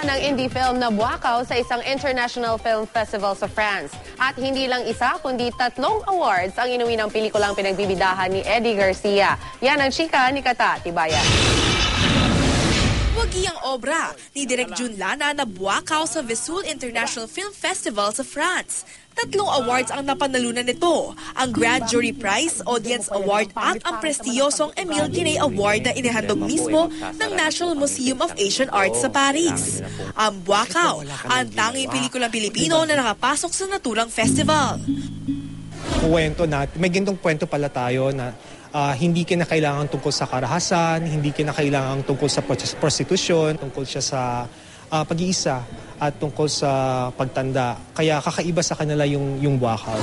Ng indie film na Buakaw sa isang International Film Festival sa France. At hindi lang isa, kundi tatlong awards ang inuwi ng pelikulang pinagbibidahan ni Eddie Garcia. Yan ang chika ni Kata Tibayan. Wagi ang obra ni Direk Jun Lana na buwakaw sa Vesoul International Film Festival sa France. Tatlong awards ang napanalunan nito, ang Grand Jury Prize, Audience Award at ang prestiyosong Emile Guinea Award na inihandog mismo ng National Museum of Asian Arts sa Paris. Ang Buwakaw, ang tanging pelikulang Pilipino na nakapasok sa naturang festival. kwento natin, may gintong kwento pala tayo na ah, hindi kinakailangan tungkol sa karahasan, hindi kinakailangan tungkol sa pros- prostitution, tungkol siya sa ah, pag-iisa at tungkol sa pagtanda. Kaya kakaiba sa kanila yung, yung wakaw.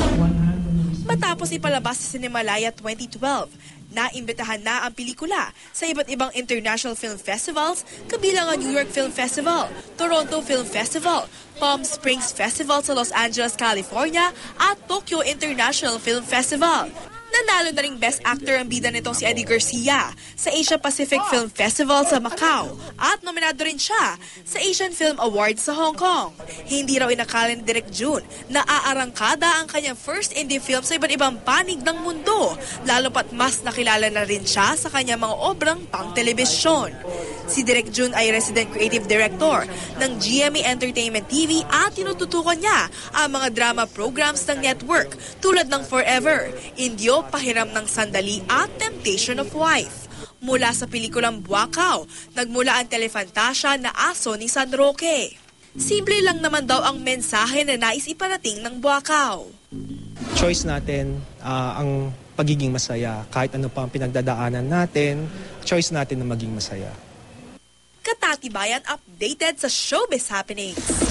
Matapos ipalabas sa Cinemalaya 2012, naimbitahan na ang pelikula sa iba't ibang international film festivals kabilang ang New York Film Festival, Toronto Film Festival, Palm Springs Festival sa Los Angeles, California at Tokyo International Film Festival. Nanalo na ring Best Actor ang bida nitong si Eddie Garcia sa Asia Pacific Film Festival sa Macau at nominado rin siya sa Asian Film Awards sa Hong Kong. Hindi raw inakala ni Direk June na aarangkada ang kanyang first indie film sa iba't ibang panig ng mundo, lalo pat mas nakilala na rin siya sa kanyang mga obrang pang-telebisyon. Si Direk June ay resident creative director ng GMA Entertainment TV at tinututukan niya ang mga drama programs ng network tulad ng Forever, Indio, Pahiram ng Sandali at Temptation of Wife. Mula sa pelikulang Buakaw, nagmula ang telefantasya na aso ni San Roque. Simple lang naman daw ang mensahe na nais iparating ng Buakaw. Choice natin ah, ang pagiging masaya. Kahit ano pa ang pinagdadaanan natin, choice natin na maging masaya. Katatibayan updated sa showbiz happenings.